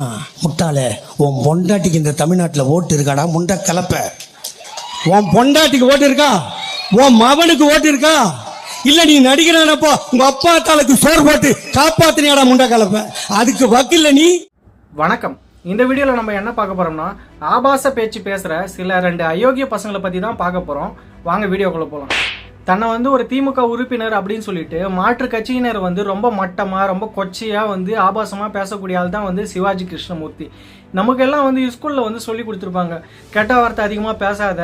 ஆ, முட்டாளே உன் பொண்டாட்டிக்கு இந்த தமிழ்நாட்டில் ஓட்டு இருக்காடா? முண்டை கலப்ப. உன் பொண்டாட்டிக்கு ஓட்டு இருக்கா? உன் மவனுக்கு ஓட்டு இருக்கா? இல்ல நீ நடிக்கிறானப்போ உங்க அப்பா தாளுக்கு சோர் போட்டு காப்பாத்தினியாடா முண்டை கலப்ப. அதுக்கு வக்கில்ல நீ? வணக்கம். இந்த வீடியோவில் நம்ம என்ன பார்க்க போறோம்னா ஆபாச பேச்சு பேசுகிற சில ரெண்டு அயோக்கிய பசங்களை பற்றி தான் பார்க்க போகிறோம் வாங்க வீடியோக்குள்ளே போகலாம் தன்னை வந்து ஒரு திமுக உறுப்பினர் அப்படின்னு சொல்லிட்டு மாற்று கட்சியினர் வந்து ரொம்ப மட்டமாக ரொம்ப கொச்சையாக வந்து ஆபாசமாக பேசக்கூடிய ஆள் தான் வந்து சிவாஜி கிருஷ்ணமூர்த்தி. நமக்கெல்லாம் வந்து ஸ்கூலில் வந்து சொல்லி கொடுத்துருப்பாங்க கெட்ட வார்த்தை அதிகமாக பேசாத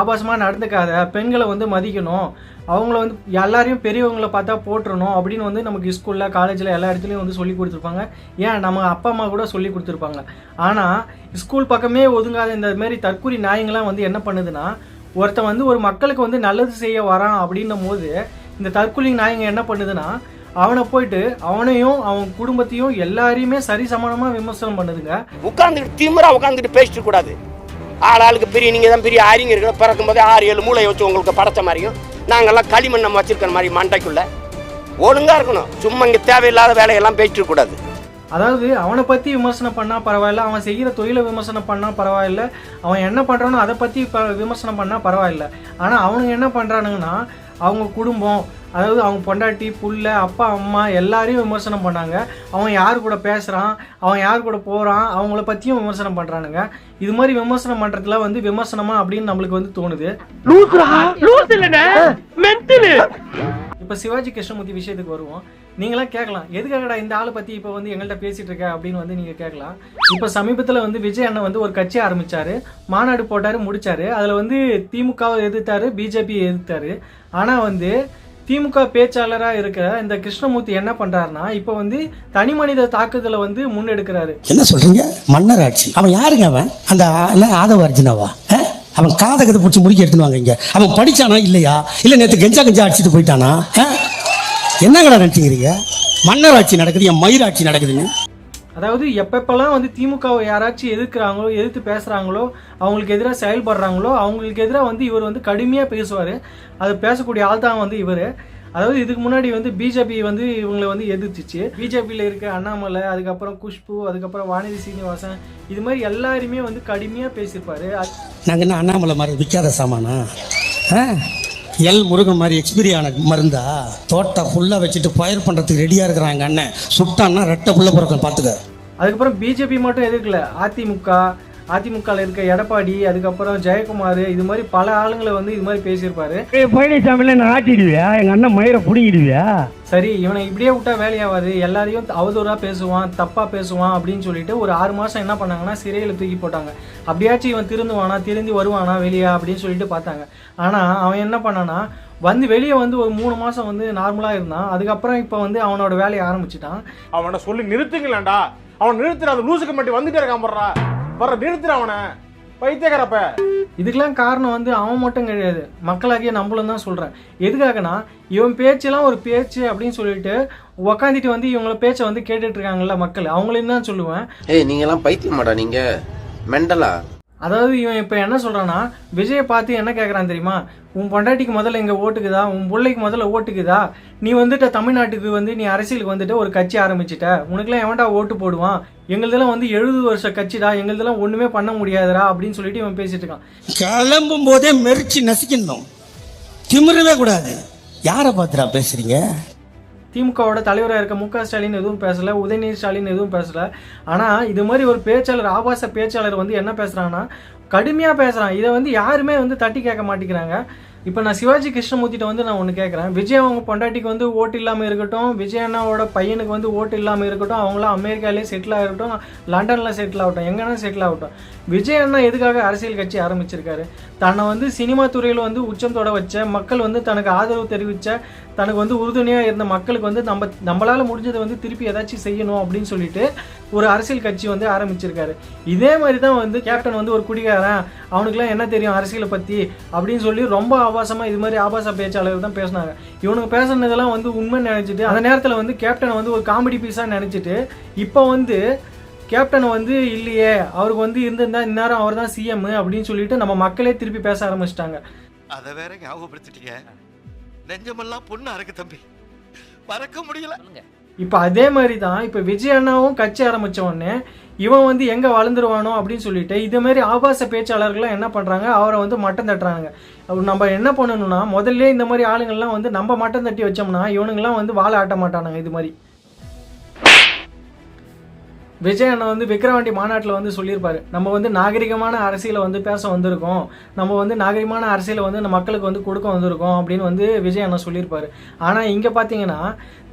ஆபாசமாக நடந்துக்காத பெண்களை வந்து மதிக்கணும் அவங்கள வந்து எல்லாரையும் பெரியவங்களை பார்த்தா போட்டுறணும் அப்படின்னு வந்து நமக்கு ஸ்கூலில் காலேஜில் எல்லா இடத்துலையும் வந்து சொல்லி கொடுத்துருப்பாங்க. ஏன்? நம்ம அப்பா அம்மா கூட சொல்லி கொடுத்துருப்பாங்க. ஆனால் ஸ்கூல் பக்கமே ஒதுங்காத இந்த மாதிரி தற்கூரி நாயங்களாம் வந்து என்ன பண்ணுதுன்னா ஒருத்தன் வந்து ஒரு மக்களுக்கு வந்து நல்லது செய்ய வரான் அப்படின்னும் போது இந்த தற்கொலை நாயங்க என்ன பண்ணுதுன்னா அவனை போயிட்டு அவனையும் அவன் குடும்பத்தையும் எல்லாரையுமே சரிசமானமாக விமர்சனம் பண்ணுதுங்க. உட்காந்துட்டு திமிரா உட்காந்துட்டு பேசிட்டு கூடாது ஆள் ஆளுக்கு பெரிய நீங்க தான் பெரிய அறிஞர்கள் பிறக்கும் போதே ஆறு ஏழு மூளை வச்சு உங்களுக்கு படைச்ச மாதிரியும் நாங்கெல்லாம் களிமண் நம்ம வச்சிருக்கிற மாதிரி மண்டைக்குள்ள ஒழுங்கா இருக்கணும். சும்மா இங்க தேவையில்லாத வேலையெல்லாம் பேசிட்டு கூடாது அதாவது அவனை பற்றி விமர்சனம் பண்ணால் பரவாயில்ல அவன் செய்கிற தொழிலை விமர்சனம் பண்ணால் பரவாயில்ல அவன் என்ன பண்ணுறானோ அதை பற்றி ப விமர்சனம் பண்ணால் பரவாயில்ல. ஆனால் அவனுங்க என்ன பண்ணுறானுங்கன்னா அவங்க குடும்பம் அதாவது அவங்க பொண்டாட்டி புள்ள அப்பா அம்மா எல்லாரையும் விமர்சனம் பண்ணாங்க. அவன் யார் கூட பேசுகிறான் அவன் யார் கூட போகிறான் அவங்கள பற்றியும் விமர்சனம் பண்ணுறானுங்க இது மாதிரி விமர்சனம் பண்ணுறதுல வந்து விமர்சனமா அப்படின்னு நம்மளுக்கு வந்து தோணுது. இப்போ சிவாஜி கிருஷ்ணமூர்த்தி விஷயத்துக்கு வருவோம். நீங்களாம் கேட்கலாம். எதுக்காகடா இந்த ஆளை பற்றி இப்போ வந்து எங்கள்கிட்ட பேசிட்டு இருக்க அப்படின்னு வந்து நீங்கள் கேட்கலாம். இப்போ சமீபத்தில் வந்து விஜய் அண்ணன் வந்து ஒரு கட்சி ஆரம்பிச்சாரு. மாநாடு போட்டாரு முடிச்சாரு. அதில் வந்து திமுகவை எதிர்த்தாரு பிஜேபி எதிர்த்தாரு. ஆனால் வந்து திமுக பேச்சாளராக இருக்கிற இந்த கிருஷ்ணமூர்த்தி என்ன பண்ணுறாருன்னா இப்போ வந்து தனி மனித தாக்குதலை வந்து முன்னெடுக்கிறாரு. என்ன சொல்றீங்க? மன்னர் ஆட்சி. அவன் யாருங்க அவன்? அந்த ஆதவ அர்ஜுனாவா? அவன் காதகத்தை பிடிச்சி முடிக்க எடுத்துன்னு வாங்க இங்க. அவன் படிச்சானா இல்லையா? இல்ல நேற்று கெஞ்சா கெஞ்சா அடிச்சுட்டு போயிட்டானா? ஆ? என்னங்கடா நினைச்சுக்கிறீங்க? மன்னர் ஆட்சி நடக்குது என் மயிர் ஆட்சி நடக்குதுன்னு அதாவது எப்பப்பெல்லாம் வந்து திமுகவை யாராச்சும் எதிர்க்கிறாங்களோ எதிர்த்து பேசுகிறாங்களோ அவங்களுக்கு எதிராக செயல்படுறாங்களோ அவங்களுக்கு எதிராக வந்து இவர் வந்து கடுமையாக பேசுவார். அது பேசக்கூடிய ஆள் தான் வந்து இவர். அதாவது இதுக்கு முன்னாடி வந்து பிஜேபி வந்து இவங்களை வந்து எதிர்த்துச்சு. பிஜேபியில் இருக்க அண்ணாமலை அதுக்கப்புறம் குஷ்பு அதுக்கப்புறம் வானதி சீனிவாசன் இது மாதிரி எல்லாருமே வந்து கடுமையாக பேசியிருப்பாரு. அது- நாங்க என்ன அண்ணாமலை மாதிரி விற்காத சாமானா? எல் முருகன் மாதிரி எக்ஸ்பீரியான மருந்தா? தோட்டம் ஃபுல்லாக வச்சுட்டு பயிர் பண்ணுறதுக்கு ரெடியாக இருக்கிறாங்க அண்ணன். சுட்டான்னா ரெட்டை புள்ள பிறக்கும் பார்த்துக்க அதுக்கப்புறம் பிஜேபி மட்டும் எதுக்கல? அதிமுக அதிமுகவில் இருக்க எடப்பாடி அதுக்கப்புறம் ஜெயக்குமார் இது மாதிரி பல ஆளுங்களை வந்து இது மாதிரி பேசியிருப்பாரு. ஏய் பழனிசாமில நான் ஆட்டிடுவியா? எங்க அண்ணன் மயிரை புடிங்கிடுவியா? சரி இவனை இப்படியே விட்டா வேலையாகாது எல்லாரையும் அவதூறாக பேசுவான் தப்பாக பேசுவான் அப்படின்னு சொல்லிட்டு ஒரு ஆறு மாதம் என்ன பண்ணாங்கன்னா சிறையில் தூக்கி போட்டாங்க. அப்படியாச்சும் இவன் திருந்துவானா திருந்தி வருவானா வெளியே அப்படின்னு சொல்லிட்டு பார்த்தாங்க. ஆனால் அவன் என்ன பண்ணானா வந்து வெளியே வந்து ஒரு மூணு மாதம் வந்து நார்மலாக இருந்தான். அதுக்கப்புறம் இப்போ வந்து அவனோட வேலையை ஆரம்பிச்சிட்டான். அவனை சொல்லி நிறுத்துங்களேன்டா. அவன் நிறுத்துற அந்த லூசுக்கு மட்டும் வந்துட்டே இருக்கான் போடுறா. வர்ற நிறுத்துற அவனை பைத்தியக்காரப்ப. இதுக்கெல்லாம் காரணம் வந்து அவன் மட்டும் கிடையாது. மக்களாகிய நம்மளும் தான் சொல்கிறேன் எதுக்காகனா இவன் பேச்செல்லாம் ஒரு பேச்சு அப்படின்னு சொல்லிட்டு உக்காந்துட்டு வந்து இவங்கள பேச்சை வந்து கேட்டுட்டு இருக்காங்கல்ல மக்கள். அவங்களையும் தான் சொல்லுவேன். ஏய் நீங்க எல்லாம் பைத்தியமாடா நீங்க. மெண்டலா? அதாவது இவன் இப்போ என்ன சொல்கிறான்னா விஜயை பார்த்து என்ன கேட்குறான் தெரியுமா? உன் பொண்டாட்டிக்கு முதல்ல இங்கே ஓட்டுக்குதா? உன் பிள்ளைக்கு முதல்ல ஓட்டுக்குதா? நீ வந்துட்ட தமிழ்நாட்டுக்கு வந்து நீ அரசியலுக்கு வந்துட்டு ஒரு கட்சி ஆரம்பிச்சிட்ட. உனக்குலாம் எவன்டா ஓட்டு போடுவான்? எங்களுதெல்லாம் வந்து எழுபது வருஷ கட்சிடா? எங்களுதெல்லாம் ஒன்றுமே பண்ண முடியாதுடா அப்படின்னு சொல்லிட்டு இவன் பேசிட்டு இருக்கான். கிளம்பும் போதே மெரிச்சு நசிக்கணும் திமிரவே கூடாது. யாரை பார்த்துடா பேசுறீங்க? திமுகவோட தலைவராக இருக்க மு க. ஸ்டாலின் எதுவும் பேசலை உதயநிதி ஸ்டாலின் எதுவும் பேசலை. ஆனால் இது மாதிரி ஒரு பேச்சாளர் ஆபாச பேச்சாளர் வந்து என்ன பேசுகிறான்னா கடுமையாக பேசுகிறான் இதை வந்து யாருமே வந்து தட்டி கேட்க மாட்டேங்கிறாங்க. இப்போ நான் சிவாஜி கிருஷ்ணமூர்த்திட்ட வந்து நான் ஒன்று கேட்குறேன். விஜய் அவங்க பொண்டாட்டிக்கு வந்து ஓட்டு இல்லாமல் இருக்கட்டும் விஜய் அண்ணாவோட பையனுக்கு வந்து ஓட்டு இல்லாமல் இருக்கட்டும் அவங்களாம் அமெரிக்காலேயே செட்டில் ஆகட்டும் லண்டனில் செட்டில் ஆகட்டும் எங்கன்னா செட்டில் ஆகட்டும். விஜய் அண்ணா எதுக்காக அரசியல் கட்சி ஆரம்பிச்சிருக்காரு? தன்னை வந்து சினிமா துறையில் வந்து உச்சம் தொட வச்ச மக்கள் வந்து தனக்கு ஆதரவு தெரிவித்த தனக்கு வந்து உறுதுணையாக இருந்த மக்களுக்கு வந்து நம்ம நம்மளால் முடிஞ்சதை வந்து திருப்பி ஏதாச்சும் செய்யணும் அப்படின்னு சொல்லிட்டு ஒரு அரசியல் கட்சி வந்து ஆரம்பிச்சிருக்காரு. இதே மாதிரி தான் வந்து கேப்டன் வந்து ஒரு குடிகாரன் அவனுக்குலாம் என்ன தெரியும் அரசியலை பற்றி அப்படின்னு சொல்லி ரொம்ப ஆபாசமாக இது மாதிரி ஆபாச பேச்சாளர்கள் தான் பேசினாங்க. இவனுக்கு பேசுனதெல்லாம் வந்து உண்மை நினச்சிட்டு அந்த நேரத்தில் வந்து கேப்டனை வந்து ஒரு காமெடி பீஸாக நினச்சிட்டு இப்போ வந்து கேப்டன் வந்து இல்லையே அவருக்கு வந்து இருந்திருந்தா இந்நேரம் அவர் தான் சிஎம் அப்படின்னு சொல்லிட்டு நம்ம மக்களே திருப்பி பேச ஆரம்பிச்சிட்டாங்க. அதை வேற ஞாபகப்படுத்திட்டீங்க. நெஞ்சமெல்லாம் பொண்ணா இருக்கு தம்பி. மறக்க முடியல. இப்போ அதே மாதிரி தான் இப்போ விஜய் அண்ணாவும் கட்சி ஆரம்பிச்ச உடனே இவன் வந்து எங்கே வளர்ந்துருவானோ அப்படின்னு சொல்லிட்டு இதே மாதிரி ஆபாச பேச்சாளர்கள்லாம் என்ன பண்ணுறாங்க அவரை வந்து மட்டம் தட்டுறாங்க. நம்ம என்ன பண்ணணும்னா முதல்ல இந்த மாதிரி ஆளுங்கள்லாம் வந்து நம்ம மட்டம் தட்டி வச்சோம்னா இவனுங்கெல்லாம் வந்து வாழை ஆட்ட மாட்டானுங்க இது மாதிரி. விஜய் அண்ணன் வந்து விக்ரவாண்டி மாநாட்டில் வந்து சொல்லியிருப்பாரு. நம்ம வந்து நாகரிகமான அரசியலை வந்து பேச வந்திருக்கோம். நம்ம வந்து நாகரிகமான அரசியலை வந்து இந்த மக்களுக்கு வந்து கொடுக்க வந்திருக்கோம் அப்படின்னு வந்து விஜய் அண்ணன் சொல்லியிருப்பாரு. ஆனால் இங்கே பார்த்தீங்கன்னா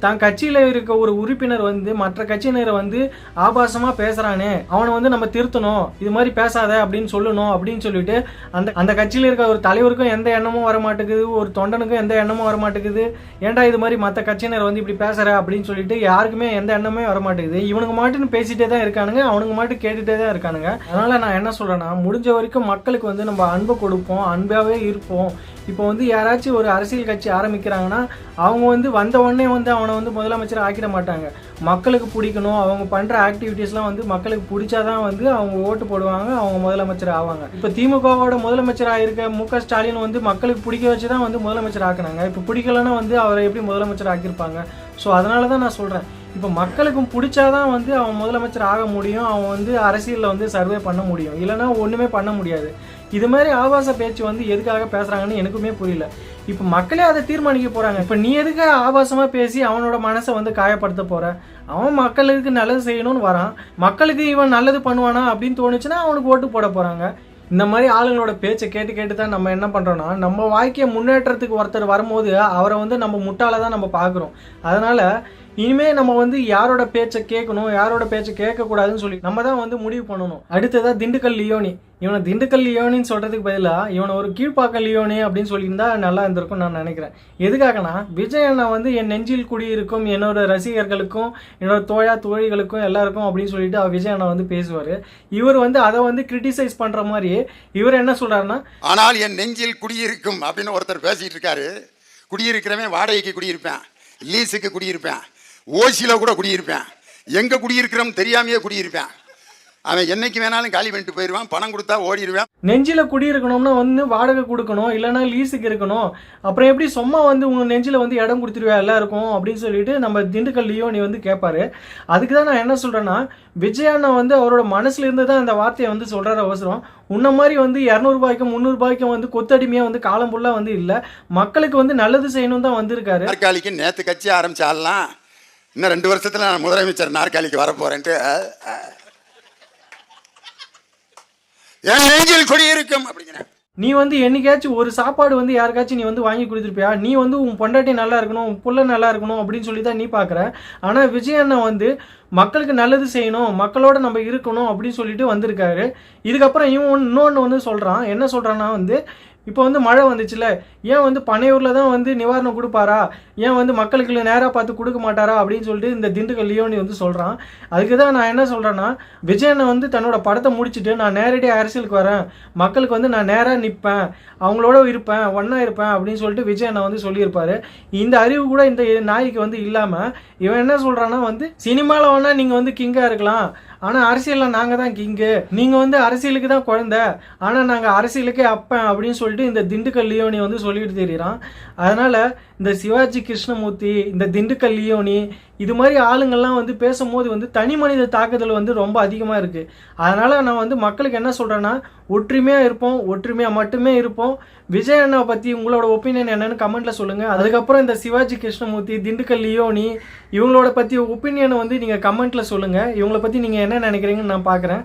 தான் கட்சியில் இருக்க ஒரு உறுப்பினர் வந்து மற்ற கட்சியினரை வந்து ஆபாசமாக பேசுகிறானே அவனை வந்து நம்ம திருத்தணும். இது மாதிரி பேசாத அப்படின்னு சொல்லணும் அப்படின்னு சொல்லிட்டு அந்த அந்த கட்சியில் இருக்க ஒரு தலைவருக்கும் எந்த எண்ணமும் வர மாட்டேங்குது ஒரு தொண்டனுக்கும் எந்த எண்ணமும் வர மாட்டேங்குது ஏன்டா இது மாதிரி மற்ற கட்சியினர் வந்து இப்படி பேசுகிற அப்படின்னு சொல்லிட்டு யாருக்குமே எந்த எண்ணமே வர மாட்டேங்குது இவனுக்கு மாட்டுன்னு பேசிட்டே தான் இருக்கானுங்க அவனுங்க மட்டும் கேட்டுட்டே தான் இருக்கானுங்க. அதனால நான் என்ன சொல்றேன்னா முடிஞ்ச வரைக்கும் மக்களுக்கு வந்து நம்ம அன்பை கொடுப்போம் அன்பாவே இருப்போம். இப்போ வந்து யாராச்சும் ஒரு அரசியல் கட்சி ஆரம்பிக்கிறாங்கன்னா அவங்க வந்து வந்த உடனே வந்து அவனை வந்து முதலமைச்சர் ஆக்கிட மாட்டாங்க. மக்களுக்கு பிடிக்கணும் அவங்க பண்ணுற ஆக்டிவிட்டீஸ்லாம் வந்து மக்களுக்கு பிடிச்சாதான் வந்து அவங்க ஓட்டு போடுவாங்க அவங்க முதலமைச்சர் ஆவாங்க. இப்போ திமுகவோட முதலமைச்சராக இருக்க மு க ஸ்டாலின் வந்து மக்களுக்கு பிடிக்க வச்சு தான் வந்து முதலமைச்சர் ஆக்குனாங்க. இப்போ பிடிக்கலன்னா வந்து அவரை எப்படி முதலமைச்சர் ஆக்கியிருப்பாங்க? ஸோ அதனால தான் நான் சொல்கிறேன் இப்போ மக்களுக்கும் பிடிச்சாதான் வந்து அவன் முதலமைச்சர் ஆக முடியும் அவன் வந்து அரசியலில் வந்து சர்வே பண்ண முடியும். இல்லைன்னா ஒன்றுமே பண்ண முடியாது. இது மாதிரி ஆபாச பேச்சு வந்து எதுக்காக பேசுகிறாங்கன்னு எனக்குமே புரியல. இப்போ மக்களே அதை தீர்மானிக்க போகிறாங்க இப்போ நீ எதுக்கு ஆபாசமாக பேசி அவனோட மனசை வந்து காயப்படுத்த போகிற அவன் மக்களுக்கு நல்லது செய்யணும்னு வரான். மக்களுக்கு இவன் நல்லது பண்ணுவானா அப்படின்னு தோணுச்சுன்னா அவனுக்கு ஓட்டு போட போகிறாங்க இந்த மாதிரி ஆளுங்களோட பேச்சை கேட்டு கேட்டு தான் நம்ம என்ன பண்ணுறோன்னா நம்ம வாழ்க்கையை முன்னேற்றத்துக்கு ஒருத்தர் வரும்போது அவரை வந்து நம்ம முட்டாள தான் நம்ம பார்க்குறோம். அதனால் இனிமே நம்ம வந்து யாரோட பேச்சை கேட்கணும் யாரோட பேச்சை கேட்கக்கூடாதுன்னு சொல்லி நம்ம தான் வந்து முடிவு பண்ணணும். அடுத்ததா திண்டுக்கல் லியோனி. இவனை திண்டுக்கல் லியோனின்னு சொல்கிறதுக்கு பதிலாக இவனை ஒரு கீழ்ப்பாக்கம் லியோனி அப்படின்னு சொல்லியிருந்தா நல்லா இருந்திருக்கும் நான் நினைக்கிறேன். எதுக்காகனா விஜய் அண்ணா வந்து என் நெஞ்சில் குடியிருக்கும் என்னோட ரசிகர்களுக்கும் என்னோட தோழா தோழிகளுக்கும் எல்லாருக்கும் அப்படின்னு சொல்லிட்டு அவர் விஜய் அண்ணா வந்து பேசுவார். இவர் வந்து அதை வந்து கிரிட்டிசைஸ் பண்ணுற மாதிரி இவர் என்ன சொல்கிறாருன்னா ஆனால் என் நெஞ்சில் குடியிருக்கும் அப்படின்னு ஒருத்தர் பேசிகிட்டு இருக்காரு. குடியிருக்கிறவன் வாடகைக்கு குடியிருப்பேன் லீஸுக்கு குடியிருப்பேன். ஓசியில் கூட குடியிருப்பேன். எங்கே குடியிருக்கிறோம் தெரியாமையே குடியிருப்பேன். அவன் என்னைக்கு வேணாலும் காலி பண்ணிட்டு போயிடுவான் பணம் கொடுத்தா ஓடிடுவேன். நெஞ்சில குடியிருக்கணும்னா வந்து வாடகை கொடுக்கணும் இல்லைன்னா லீஸுக்கு இருக்கணும். அப்புறம் எப்படி சும்மா வந்து உங்க நெஞ்சில வந்து இடம் கொடுத்துருவா எல்லாருக்கும் அப்படின்னு சொல்லிட்டு நம்ம திண்டுக்கல் லியோனி வந்து கேட்பாரு அதுக்கு தான் நான் என்ன சொல்றேன்னா விஜய் அண்ணா வந்து அவரோட மனசுல இருந்து தான் இந்த வார்த்தையை வந்து சொல்றாரு அவசரம். உன்ன மாதிரி வந்து இரநூறுபாய்க்கும் முந்நூறுபாய்க்கும் வந்து கொத்தடிமையா வந்து காலம் ஃபுல்லாக வந்து இல்லை. மக்களுக்கு வந்து நல்லது செய்யணும் தான் வந்திருக்காரு. நேற்று கட்சி ஆரம்பிச்சாலாம் இன்னும் ரெண்டு வருஷத்தில் நான் முதலமைச்சர் நாற்காலிக்கு வரப்போறேன்ட்டு அஹ், அஹ். என் நெஞ்சில் குடியிருக்கும் அப்படிங்கிறேன் நீ வந்து என்னைக்காச்சும் ஒரு சாப்பாடு வந்து யாருக்காச்சும் நீ வந்து வாங்கி கொடுத்துருப்பியா? நீ வந்து உன் பொண்டாட்டி நல்லா இருக்கணும் உன் புள்ள நல்லா இருக்கணும் அப்படின்னு சொல்லி தான் நீ பார்க்குற ஆனால் விஜய் அண்ணா வந்து மக்களுக்கு நல்லது செய்யணும் மக்களோட நம்ம இருக்கணும் அப்படின்னு சொல்லிட்டு வந்திருக்காரு. இதுக்கப்புறம் இவன் ஒன்று இன்னொன்று வந்து சொல்கிறான் என்ன சொல்கிறான்னா வந்து இப்போ வந்து மழை வந்துச்சுல ஏன் வந்து பனையூரில் தான் வந்து நிவாரணம் கொடுப்பாரா? ஏன் வந்து மக்களுக்கு நேராக பார்த்து கொடுக்க மாட்டாரா? அப்படின்னு சொல்லிட்டு இந்த திண்டுக்கல் லியோனி வந்து சொல்கிறான் அதுக்கு தான் நான் என்ன சொல்கிறேன்னா விஜய் அண்ணன் வந்து தன்னோட படத்தை முடிச்சுட்டு நான் நேரடியாக அரசியலுக்கு வரேன். மக்களுக்கு வந்து நான் நேராக நிற்பேன் அவங்களோட இருப்பேன் ஒன்றா இருப்பேன் அப்படின்னு சொல்லிட்டு விஜய் வந்து சொல்லியிருப்பாரு. இந்த அறிவு கூட இந்த நாய்க்கு வந்து இல்லாமல் இவன் என்ன சொல்கிறான்னா வந்து சினிமாவில் வேணால் நீங்கள் வந்து கிங்காக இருக்கலாம். ஆனால் அரசியலில் நாங்கள் தான் கிங்கு. நீங்கள் வந்து அரசியலுக்கு தான் குழந்தை. ஆனால் நாங்கள் அரசியலுக்கே அப்பேன் அப்படின்னு சொல்லி சொல்லிட்டு இந்த திண்டுக்கல் லியோனி வந்து சொல்லிட்டு தெரியுறான். அதனால் இந்த சிவாஜி கிருஷ்ணமூர்த்தி இந்த திண்டுக்கல் லியோனி இது மாதிரி ஆளுங்கள்லாம் வந்து பேசும்போது வந்து தனி மனித தாக்குதல் வந்து ரொம்ப அதிகமாக இருக்குது அதனால் நான் வந்து மக்களுக்கு என்ன சொல்கிறேன்னா ஒற்றுமையாக இருப்போம் ஒற்றுமையாக மட்டுமே இருப்போம். விஜய் அண்ணாவை பற்றி உங்களோட ஒப்பீனியன் என்னன்னு கமெண்ட்டில் சொல்லுங்கள் அதுக்கப்புறம் இந்த சிவாஜி கிருஷ்ணமூர்த்தி திண்டுக்கல் லியோனி இவங்களோட பற்றி ஒப்பீனியனை வந்து நீங்கள் கமெண்ட்டில் சொல்லுங்கள் இவங்கள பற்றி நீங்கள் என்ன நினைக்கிறீங்கன்னு நான் பார்க்குறேன்